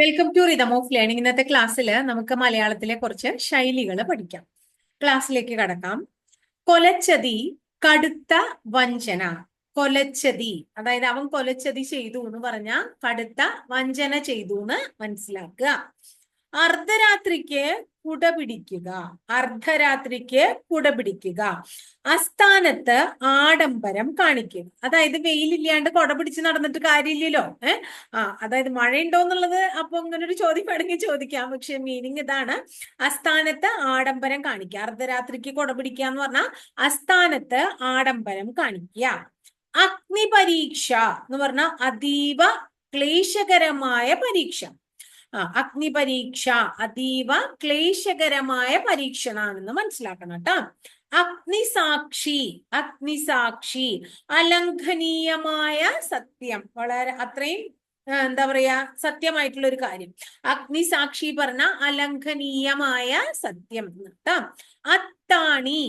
Welcome to rhythm of learning ഇന്നത്തെ ക്ലാസ്സിൽ നമുക്ക് മലയാളത്തിലെ കുറച്ച് ശൈലികൾ പഠിക്കാം. ക്ലാസ്സിലേക്ക് കടക്കാം. കൊലച്ചതി കടുത്ത വഞ്ചന. കൊലച്ചതി. അതായത് അവൻ കൊലച്ചതി ചെയ്തു എന്ന് പറഞ്ഞ കടുത്ത വഞ്ചന ചെയ്തു എന്ന് മനസ്സിലാക്കുക. അർദ്ധരാത്രിക്ക് കുട പിടിക്കുക. അർദ്ധരാത്രിക്ക് കുട പിടിക്കുക. അസ്ഥാനത്ത് ആഡംബരം കാണിക്കുക. അതായത് വെയിലില്ലാണ്ട് കുട പിടിച്ച് നടന്നിട്ട് കാര്യമില്ലല്ലോ ഏഹ് ആ അതായത് മഴയുണ്ടോ എന്നുള്ളത് അപ്പൊ അങ്ങനെ ഒരു ചോദ്യം വേണമെങ്കിൽ ചോദിക്കാം. പക്ഷെ മീനിങ് ഇതാണ് അസ്ഥാനത്ത് ആഡംബരം കാണിക്കുക. അർദ്ധരാത്രിക്ക് കുട പിടിക്കുക എന്ന് പറഞ്ഞാൽ അസ്ഥാനത്ത് ആഡംബരം കാണിക്കുക. അഗ്നി പരീക്ഷ എന്ന് പറഞ്ഞാൽ അതീവ ക്ലേശകരമായ പരീക്ഷ. ആ അഗ്നി പരീക്ഷ അതീവ ക്ലേശകരമായ പരീക്ഷണാണെന്ന് മനസ്സിലാക്കണം കേട്ടോ. അഗ്നിസാക്ഷി അഗ്നിസാക്ഷി അലംഘനീയമായ സത്യം. വളരെ അത്രയും എന്താ പറയാ സത്യമായിട്ടുള്ള ഒരു കാര്യം. അഗ്നിസാക്ഷി പറഞ്ഞ അലംഘനീയമായ സത്യം കേട്ടോ. അത്താണി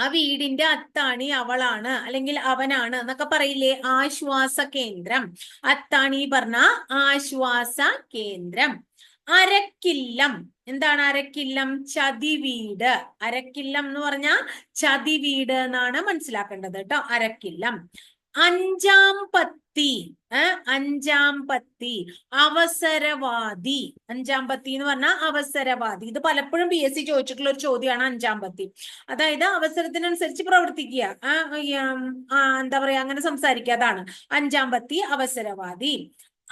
ആ വീടിന്റെ അത്താണി അവളാണ് അല്ലെങ്കിൽ അവനാണ് എന്നൊക്കെ പറയില്ലേ? ആശ്വാസ കേന്ദ്രം. അത്താണി പറഞ്ഞ ആശ്വാസ കേന്ദ്രം. അരക്കില്ലം. എന്താണ് അരക്കില്ലം? ചതിവീട്. അരക്കില്ലം എന്ന് പറഞ്ഞാൽ ചതിവീട് എന്നാണ് മനസ്സിലാക്കേണ്ടത് കേട്ടോ. അരക്കില്ലം. അഞ്ചാം പത്തി അഞ്ചാം പത്തി. അവസരവാദി. അഞ്ചാം പത്തി എന്ന് പറഞ്ഞാൽ അവസരവാദി. ഇത് പലപ്പോഴും പി എസ് സി ചോദിച്ചിട്ടുള്ള ഒരു ചോദ്യമാണ് അഞ്ചാം പത്തി. അതായത് അവസരത്തിനനുസരിച്ച് പ്രവർത്തിക്കുക. എന്താ പറയാ അങ്ങനെ സംസാരിക്കുക. അതാണ്. അഞ്ചാം പത്തി അവസരവാദി.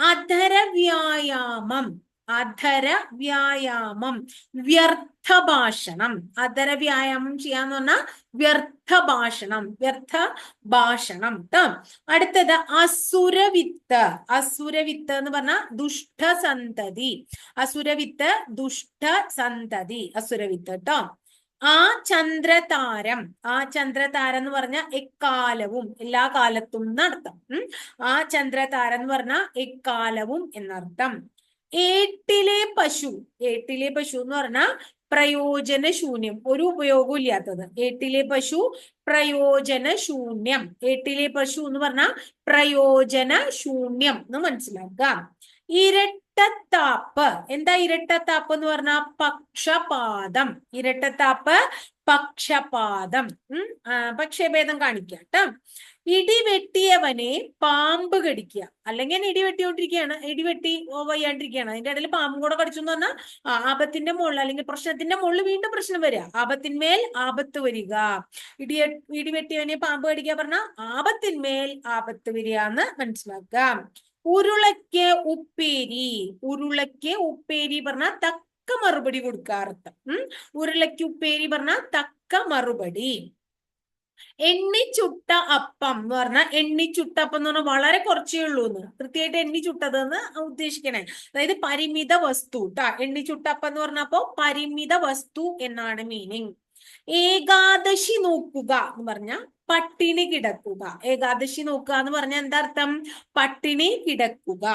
അധര വ്യായാമം അധര വ്യായാമം വ്യർത്ഥ ഭാഷണം അതര വ്യായാമം ചെയ്യാന്ന് പറഞ്ഞാൽ വ്യർത്ഥ ഭാഷണം വ്യർത്ഥ ഭാഷണം കേട്ടോ അടുത്തത് അസുരവിത്ത്. അസുരവിത്ത് എന്ന് പറഞ്ഞാൽ ദുഷ്ടസന്തതി. അസുരവിത്ത് ദുഷ്ടസന്തതി. അസുരവിത്ത് കേട്ടോ ആ ചന്ദ്രതാരം. ആ ചന്ദ്രതാരം എന്ന് പറഞ്ഞ എക്കാലവും. എല്ലാ കാലത്തും എന്നർത്ഥം. ആ ചന്ദ്രതാരം എന്ന് പറഞ്ഞ എക്കാലവും എന്നർത്ഥം. ഏട്ടിലെ പശു. ഏട്ടിലെ പശു എന്ന് പറഞ്ഞാൽ പ്രയോജന ശൂന്യം ഒരു ഉപയോഗവും ഇല്ലാത്തത്. ഏട്ടിലെ പശു പ്രയോജന ശൂന്യം ഏട്ടിലെ പശു എന്ന് പറഞ്ഞാൽ പ്രയോജന ശൂന്യം എന്ന് മനസ്സിലാക്കുക. ഇരട്ടത്താപ്പ്. എന്താ ഇരട്ടത്താപ്പ് എന്ന് പറഞ്ഞാൽ പക്ഷപാതം. ഇരട്ടത്താപ്പ് പക്ഷപാതം. ഉം പക്ഷേഭേദം കാണിക്കാം കേട്ടോ. ഇടിവെട്ടിയവനെ പാമ്പ് കടിക്കുക. അല്ലെങ്കിൽ ഇടി ഇടിവെട്ടി ഇടി വെട്ടി വയ്യാണ്ടിരിക്കുകയാണ്. അതിന്റെ ഇടയിൽ പാമ്പും കൂടെ കടിച്ചു എന്ന് പറഞ്ഞാൽ ആപത്തിന്റെ മുകളിൽ അല്ലെങ്കിൽ പ്രശ്നത്തിന്റെ മുകളിൽ വീണ്ടും പ്രശ്നം വരിക. ആപത്തിന്മേൽ ആപത്ത് വരിക. ഇടി ഇടിവെട്ടിയവനെ പാമ്പ് കടിക്കുക പറഞ്ഞാൽ ആപത്തിന്മേൽ ആപത്ത് വരിക എന്ന് മനസ്സിലാക്കാം ഉരുളയ്ക്ക് ഉപ്പേരി. ഉരുളയ്ക്ക് ഉപ്പേരി പറഞ്ഞാൽ തക്ക മറുപടി കൊടുക്കാർത്ഥം ഉം. ഉരുളയ്ക്ക് ഉപ്പേരി പറഞ്ഞാൽ തക്ക മറുപടി. എണ്ണിച്ചുട്ട അപ്പം എന്ന് പറഞ്ഞാൽ എണ്ണിച്ചുട്ട അപ്പം എന്ന് പറഞ്ഞാൽ വളരെ കുറച്ചേ ഉള്ളൂ എന്ന് കൃത്യമായിട്ട് എണ്ണി ചുട്ടത് എന്ന് ഉദ്ദേശിക്കണേ. അതായത് പരിമിത വസ്തു ട്ടാ. എണ്ണിച്ചുട്ട അപ്പം എന്ന് പറഞ്ഞപ്പോ പരിമിത വസ്തു എന്നാണ് മീനിങ് ഏകാദശി നോക്കുക എന്ന് പറഞ്ഞ പട്ടിണി കിടക്കുക. ഏകാദശി നോക്കുക എന്ന് പറഞ്ഞാൽ എന്താ അർത്ഥം? പട്ടിണി കിടക്കുക.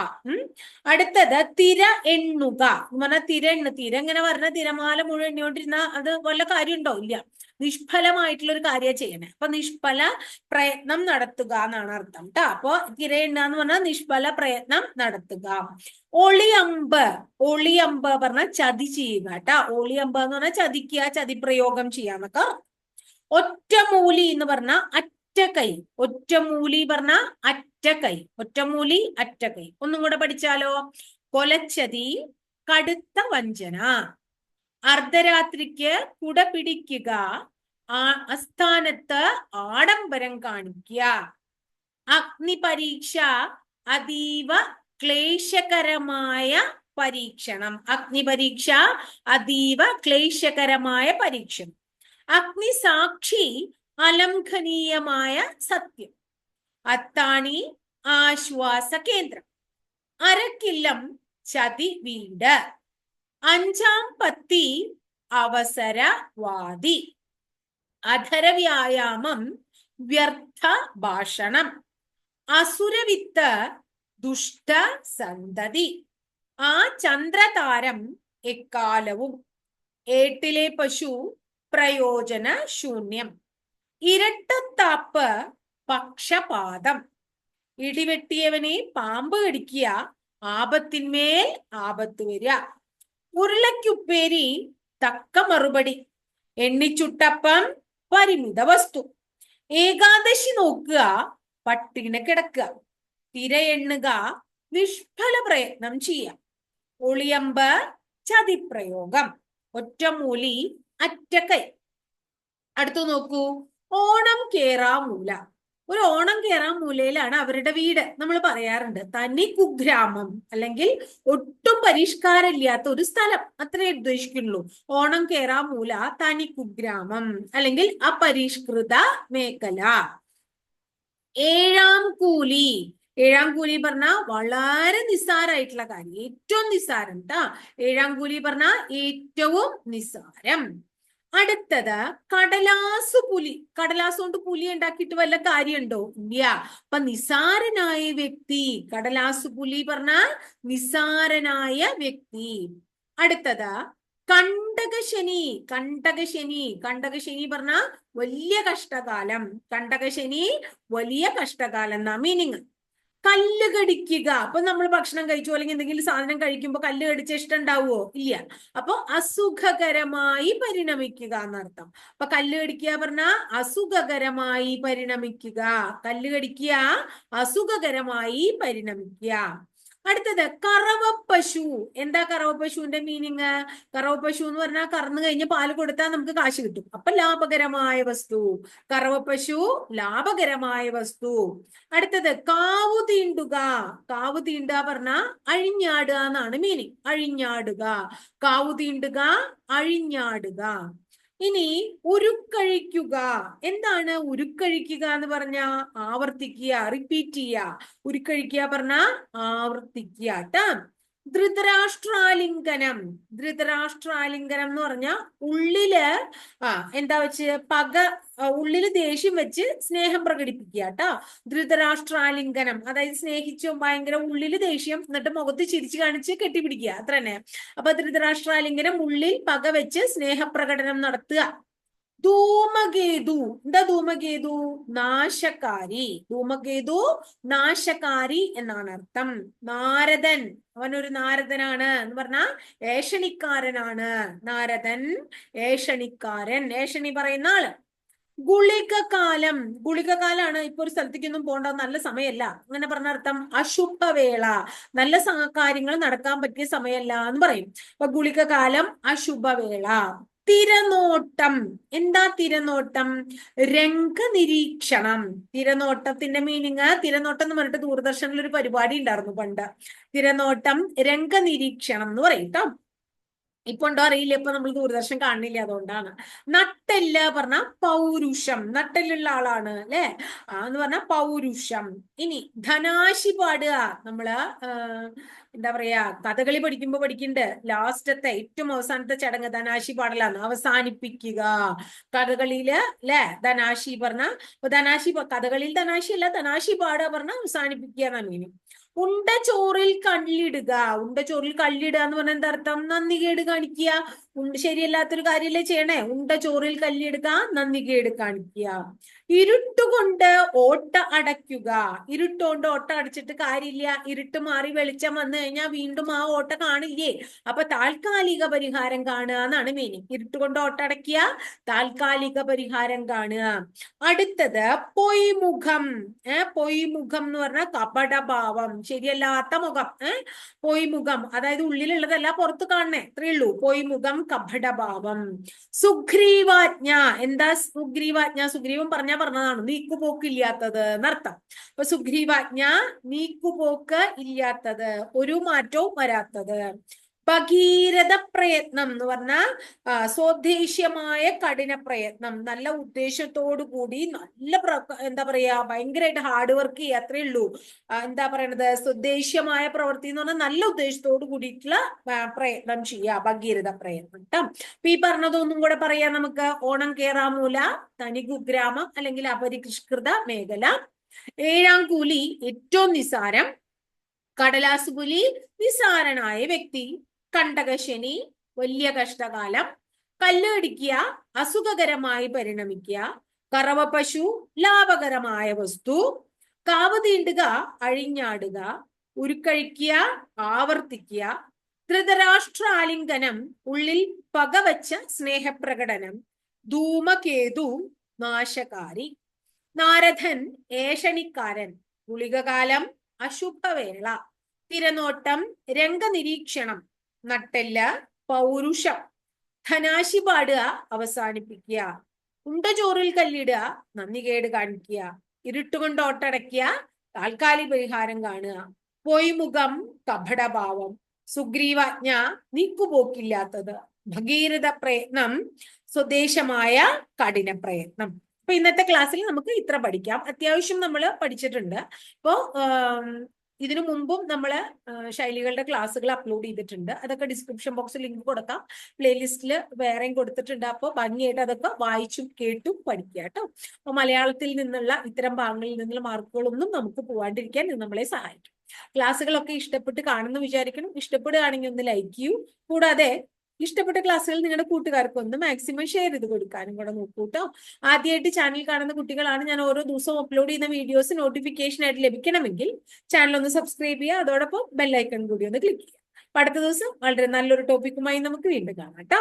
അടുത്തത് തിര എണ്ണുക. എന്ന് പറഞ്ഞാൽ തിര എണ്ണ തിര എങ്ങനെ പറഞ്ഞ തിരമാല മുഴുവൻ എണ്ണിക്കൊണ്ടിരുന്ന അത് വല്ല കാര്യമുണ്ടോ? ഇല്ല. നിഷ്ഫലമായിട്ടുള്ള ഒരു കാര്യം ചെയ്യണേ അപ്പൊ നിഷ്ഫല പ്രയത്നം നടത്തുക എന്നാണ് അർത്ഥം കേട്ടോ അപ്പൊ തിര എണ്ണ എന്ന് പറഞ്ഞാൽ നിഷ്ഫല പ്രയത്നം നടത്തുക. ഒളിയമ്പ്. ഒളിയമ്പ് പറഞ്ഞാൽ ചതി ചെയ്യുക കേട്ടാ ഒളിയമ്പ് എന്ന് പറഞ്ഞാൽ ചതിക്കുക ചതിപ്രയോഗം ചെയ്യാന്നൊക്കെ ഒറ്റമൂലി എന്ന് അറ്റ കൈ. ഒറ്റമൂലി പറഞ്ഞ അറ്റകൈ ഒറ്റമൂലി അറ്റ കൈ. ഒന്നും കൂടെ പഠിച്ചാലോ? കൊലച്ചതി കടുത്ത വഞ്ചന. അർദ്ധരാത്രിക്ക് കുട പിടിക്കുക. അസ്ഥാനത്ത് ആഡംബരം കാണിക്കുക. അഗ്നി പരീക്ഷ അതീവ ക്ലേശകരമായ പരീക്ഷണം. അഗ്നി പരീക്ഷ അതീവ ക്ലേശകരമായ പരീക്ഷണം. അഗ്നി സാക്ഷി അലംഘനീയമായ സത്യം. അത്താണി ആശ്വാസ കേന്ദ്രം. അരക്കില്ലം ചതി വീട്. അഞ്ചാം പത്തി അവസരവാദി. അധരവ്യായാമം വ്യർത്ഥ ഭാഷണം അസുരവിത്ത് ദുഷ്ട സന്തതി ആ ചന്ദ്രതാരം എക്കാലവും. ഏട്ടിലെ പശു പ്രയോജന ശൂന്യം ഇരട്ടത്താപ്പ് പക്ഷപാതം. ഇടിവെട്ടിയവനെ പാമ്പ് കടിക്കുക ആപത്തിന്മേൽ ആപത്ത് വരിക. ഉരുളയ്ക്കുപ്പേരി തക്ക മറുപടി. എണ്ണിച്ചുട്ടപ്പം പരിമിത വസ്തു. ഏകാദശി നോക്കുക പട്ടിണ കിടക്കുക. തിര എണ്ണുക നിഷ്ഫല പ്രയത്നം ചെയ്യാം. ഒളിയമ്പ് ചതിപ്രയോഗം. ഒറ്റമൂലി അറ്റക്കൈ. അടുത്തു നോക്കൂ. ഓണം കേറാമൂല. ഒരു ഓണം കേറാമൂലയിലാണ് അവരുടെ വീട്. നമ്മൾ പറയാറുണ്ട് തനി കുഗ്രാമം അല്ലെങ്കിൽ ഒട്ടും പരിഷ്കാരമില്ലാത്ത ഒരു സ്ഥലം. അത്രേ ഉദ്ദേശിക്കുള്ളൂ ഓണം കേറാമൂല തനി കുഗ്രാമം അല്ലെങ്കിൽ അപരിഷ്കൃത മേഖല. ഏഴാം കൂലി. ഏഴാം കൂലി പറഞ്ഞ വളരെ നിസ്സാരമായിട്ടുള്ള കാര്യം. ഏറ്റവും നിസ്സാരം കേട്ടാ ഏഴാം കൂലി പറഞ്ഞ ഏറ്റവും നിസ്സാരം. അടുത്തത് കടലാസു പുലി. കടലാസ് കൊണ്ട് പുലി ഉണ്ടാക്കിയിട്ട് വല്ല കാര്യമുണ്ടോ? ഇല്ല. അപ്പൊ നിസാരനായ വ്യക്തി കടലാസു പുലി പറഞ്ഞ നിസാരനായ വ്യക്തി. അടുത്തത് കണ്ടകശനി. കണ്ടകശനി. കണ്ടകശനി പറഞ്ഞ വലിയ കഷ്ടകാലം. കണ്ടകശനി വലിയ കഷ്ടകാലം എന്നാ മീനിങ് കല്ല് കടിക്കുക. അപ്പൊ നമ്മൾ ഭക്ഷണം കഴിച്ചു അല്ലെങ്കിൽ എന്തെങ്കിലും സാധനം കഴിക്കുമ്പോൾ കല്ല് കടിച്ച ഇഷ്ടം ഉണ്ടാവുമോ ഇല്ല. അപ്പൊ അസുഖകരമായി പരിണമിക്കുക എന്നർത്ഥം. അപ്പൊ കല്ല് കടിക്കുക പറഞ്ഞ അസുഖകരമായി പരിണമിക്കുക. കല്ല് കടിക്കുക അസുഖകരമായി പരിണമിക്കുക. അടുത്തത് കറവപ്പശു. എന്താ കറവപ്പശുവിന്റെ മീനിങ് കറവപ്പശു എന്ന് പറഞ്ഞാൽ കറന്നു കഴിഞ്ഞ് പാൽ കൊടുത്താൽ നമുക്ക് കാശ് കിട്ടും. അപ്പൊ ലാഭകരമായ വസ്തു. കറവപ്പശു ലാഭകരമായ വസ്തു. അടുത്തത് കാവു തീണ്ടുക. കാവു തീണ്ടുക പറഞ്ഞാ അഴിഞ്ഞാടുക എന്നാണ് മീനിങ് അഴിഞ്ഞാടുക. കാവു തീണ്ടുക അഴിഞ്ഞാടുക. ഇനി ഉരുക്കഴിക്കുക. എന്താണ് ഉരുക്കഴിക്കുക എന്ന് പറഞ്ഞ? ആവർത്തിക്കുക റിപ്പീറ്റ് ചെയ്യുക. ഉരുക്കഴിക്കുക പറഞ്ഞ ആവർത്തിക്കുക ട്ടാ. ധൃതരാഷ്ട്രാലിംഗനം. ധൃതരാഷ്ട്രാലിംഗനം എന്ന് പറഞ്ഞ ഉള്ളിൽ ആ എന്താ വെച്ച്? പക ഉള്ളിൽ ദേഷ്യം വെച്ച് സ്നേഹം പ്രകടിപ്പിക്കുക കേട്ടോ ധൃതരാഷ്ട്രാലിംഗനം. അതായത് സ്നേഹിച്ചും ഭയങ്കര ഉള്ളിൽ ദേഷ്യം എന്നിട്ട് മുഖത്ത് ചിരിച്ചു കാണിച്ച് കെട്ടിപ്പിടിക്കുക. അത്ര തന്നെ അപ്പൊ ധൃതരാഷ്ട്രാലിംഗനം ഉള്ളിൽ പക വെച്ച് സ്നേഹപ്രകടനം നടത്തുക. ധൂമകേതു. എന്താ ധൂമകേതു? നാശകാരി. ധൂമകേതു നാശകാരി എന്നാണ് അർത്ഥം. നാരദൻ. അവനൊരു നാരദനാണ് എന്ന് പറഞ്ഞാ ഏഷണിക്കാരനാണ്. നാരദൻ ഏഷണിക്കാരൻ. ഏഷണി പറയുന്ന ആൾ. ഗുളികകാലം. ഗുളികകാലാണ് ഇപ്പൊ ഒരു സ്ഥലത്തേക്കൊന്നും പോകേണ്ട നല്ല സമയമല്ല അങ്ങനെ പറഞ്ഞ അർത്ഥം അശുഭവേള. നല്ല കാര്യങ്ങൾ നടക്കാൻ പറ്റിയ സമയമല്ല എന്ന് പറയും. അപ്പൊ ഗുളികകാലം അശുഭവേള. തിരനോട്ടം. എന്താ തിരനോട്ടം? രംഗനിരീക്ഷണം. തിരനോട്ടത്തിന്റെ മീനിങ് തിരനോട്ടം എന്ന് പറഞ്ഞിട്ട് ദൂരദർശനിൽ ഒരു പരിപാടി ഉണ്ടായിരുന്നു പണ്ട്. തിരനോട്ടം രംഗനിരീക്ഷണം എന്ന് പറയും ട്ടോ. ഇപ്പൊ ഉണ്ടോ അറിയില്ല. ഇപ്പൊ നമ്മൾ ദൂരദർശൻ കാണുന്നില്ല അതുകൊണ്ടാണ്. നട്ടെല്ല് പറഞ്ഞ പൗരുഷം. നട്ടെല്ലുള്ള ആളാണ് അല്ലെ? ആ എന്ന് പറഞ്ഞ പൗരുഷം. ഇനി ധനാശി പാടുക. നമ്മൾ എന്താ പറയാ കഥകളി പഠിക്കുമ്പോ പഠിക്കണ്ട്. ലാസ്റ്റത്തെ ഏറ്റവും അവസാനത്തെ ചടങ്ങ് ധനാശി പാടലാണ്. അവസാനിപ്പിക്കുക. കഥകളിയിൽ അല്ലെ? ധനാശി പറഞ്ഞ ധനാശി കഥകളിയിൽ ധനാശി അല്ല ധനാശി പാടുക പറഞ്ഞ അവസാനിപ്പിക്കുക എന്നാണ് മീനിങ്. ഉണ്ട ചോറിൽ കല്ലിടുക. ഉണ്ട ചോറിൽ കല്ലിടുക എന്ന് പറഞ്ഞാൽ എന്താ അർത്ഥം? നന്ദികേട് കാണിക്കുക. ഉണ്ട് ശരിയല്ലാത്തൊരു കാര്യമല്ലേ ചെയ്യണേ? ഉണ്ട ചോറിൽ കല്ലിടുക നന്ദികേട് കാണിക്കുക. ഇരുട്ടുകൊണ്ട് ഓട്ട അടയ്ക്കുക. ഇരുട്ടുകൊണ്ട് ഓട്ട അടച്ചിട്ട് കാര്യമില്ല. ഇരുട്ട് മാറി വെളിച്ചം വന്നു കഴിഞ്ഞാൽ വീണ്ടും ആ ഓട്ട കാണില്ലേ? അപ്പൊ താൽക്കാലിക പരിഹാരം കാണുക എന്നാണ് മീനിങ് ഇരുട്ടുകൊണ്ട് ഓട്ട അടയ്ക്കുക താൽക്കാലിക പരിഹാരം കാണുക. അടുത്തത് പൊയ്മുഖം. ഏഹ് പൊയ്മുഖം എന്ന് പറഞ്ഞാൽ കപടഭാവം. ശരിയല്ലാത്ത മുഖം ഏഹ് മുഖം അതായത് ഉള്ളിലുള്ളതല്ല പുറത്ത് കാണണേ അത്രേ ഉള്ളൂ. മുഖം കപടഭാവം. സുഗ്രീവാജ്ഞ. എന്താ സുഗ്രീവാജ്ഞ? സുഗ്രീവൻ പറഞ്ഞാ പറഞ്ഞതാണ്. നീക്കുപോക്ക് ഇല്ലാത്തത് എന്നർത്ഥം. അപ്പൊ സുഗ്രീവാജ്ഞ നീക്കുപോക്ക് ഇല്ലാത്തത്. ഒരു മാറ്റവും വരാത്തത്. ഭഗീരഥ പ്രയത്നം എന്ന് പറഞ്ഞാൽ സ്വദേശീയമായ കഠിന പ്രയത്നം നല്ല ഉദ്ദേശത്തോടു കൂടി നല്ല എന്താ പറയാ ഭയങ്കരമായിട്ട് ഹാർഡ് വർക്ക് ചെയ്യുക അത്രേ ഉള്ളൂ. എന്താ പറയണത്? സ്വദേശീയമായ പ്രവൃത്തി എന്ന് പറഞ്ഞാൽ നല്ല ഉദ്ദേശത്തോടു കൂടിയിട്ടുള്ള പ്രയത്നം ചെയ്യുക ഭഗീരഥ പ്രയത്നം കേട്ടോ അപ്പൊ ഈ പറഞ്ഞതൊന്നും കൂടെ പറയാം നമുക്ക്. ഓണം കേറാമൂല തനി കുഗ്രാമം അല്ലെങ്കിൽ അപരിഷ്കൃത മേഖല. ഏഴാം കൂലി ഏറ്റവും നിസാരം. കടലാസ് പുലി നിസാരനായ വ്യക്തി. കണ്ടകശനി വലിയ കഷ്ടകാലം കല്ലടിക്കുക അസുഖകരമായി പരിണമിക്കുക കറവ പശു ലാഭകരമായ വസ്തു കാവ് തീണ്ടുക അഴിഞ്ഞാടുക ഉരുക്കഴിക്കുക ആവർത്തിക്കുക ധൃതരാഷ്ട്ര ആലിംഗനം ഉള്ളിൽ പകവച്ച സ്നേഹപ്രകടനം ധൂമകേതു നാശകാരി നാരദൻ ഏഷണിക്കാരൻ ഗുളികകാലം അശുഭവേള തിരനോട്ടം രംഗനിരീക്ഷണം നട്ടെല്ല പൗരുഷം. ധനാശി പാടുക അവസാനിപ്പിക്കുക. ഉണ്ടചോറിൽ കല്ലിടുക നന്ദികേട് കാണിക്കുക. ഇരുട്ടുകൊണ്ട് ഓട്ടടയ്ക്കുക താൽക്കാലിക പരിഹാരം കാണുക. പൊയ്മുഖം കപടഭാവം. സുഗ്രീവാജ്ഞ നീക്കുപോക്കില്ലാത്തത്. ഭഗീരഥ പ്രയത്നം സ്വദേശമായ കഠിന പ്രയത്നം. അപ്പൊ ഇന്നത്തെ ക്ലാസ്സിൽ നമുക്ക് ഇത്ര പഠിക്കാം. അത്യാവശ്യം നമ്മൾ പഠിച്ചിട്ടുണ്ട്. ഇപ്പോ ഇതിനു മുമ്പും നമ്മൾ ശൈലികളുടെ ക്ലാസ്സുകൾ അപ്ലോഡ് ചെയ്തിട്ടുണ്ട്. അതൊക്കെ ഡിസ്ക്രിപ്ഷൻ ബോക്സിൽ ലിങ്ക് കൊടുക്കാം. പ്ലേലിസ്റ്റിൽ വേറെയും കൊടുത്തിട്ടുണ്ട്. അപ്പോൾ ഭംഗിയായിട്ട് അതൊക്കെ വായിച്ചും കേട്ടും പഠിക്കുക കേട്ടോ. അപ്പൊ മലയാളത്തിൽ നിന്നുള്ള ഇത്തരം ഭാഗങ്ങളിൽ നിന്നുള്ള മാർക്കുകളൊന്നും നമുക്ക് പോവാണ്ടിരിക്കാൻ നമ്മളെ സഹായിക്കും. ക്ലാസ്സുകളൊക്കെ ഇഷ്ടപ്പെട്ട് കാണുന്നു വിചാരിക്കണം ഇഷ്ടപ്പെടുകയാണെങ്കിൽ ഒന്ന് ലൈക്ക് ചെയ്യൂ. കൂടാതെ ഇഷ്ടപ്പെട്ട ക്ലാസ്സുകൾ നിങ്ങളുടെ കൂട്ടുകാർക്ക് ഒന്ന് മാക്സിമം ഷെയർ ചെയ്ത് കൊടുക്കാനും കൂടെ നോക്കൂ കേട്ടോ ആദ്യമായിട്ട് ചാനൽ കാണുന്ന കുട്ടികളാണ് ഞാൻ ഓരോ ദിവസവും അപ്ലോഡ് ചെയ്യുന്ന വീഡിയോസ് നോട്ടിഫിക്കേഷൻ ആയിട്ട് ലഭിക്കണമെങ്കിൽ ചാനൽ ഒന്ന് സബ്സ്ക്രൈബ് ചെയ്യുക. അതോടൊപ്പം ബെല്ലൈക്കൺ കൂടി ഒന്ന് ക്ലിക്ക് ചെയ്യുക. അടുത്ത ദിവസം വളരെ നല്ലൊരു ടോപ്പിക്കുമായി നമുക്ക് വീണ്ടും കാണാം കേട്ടോ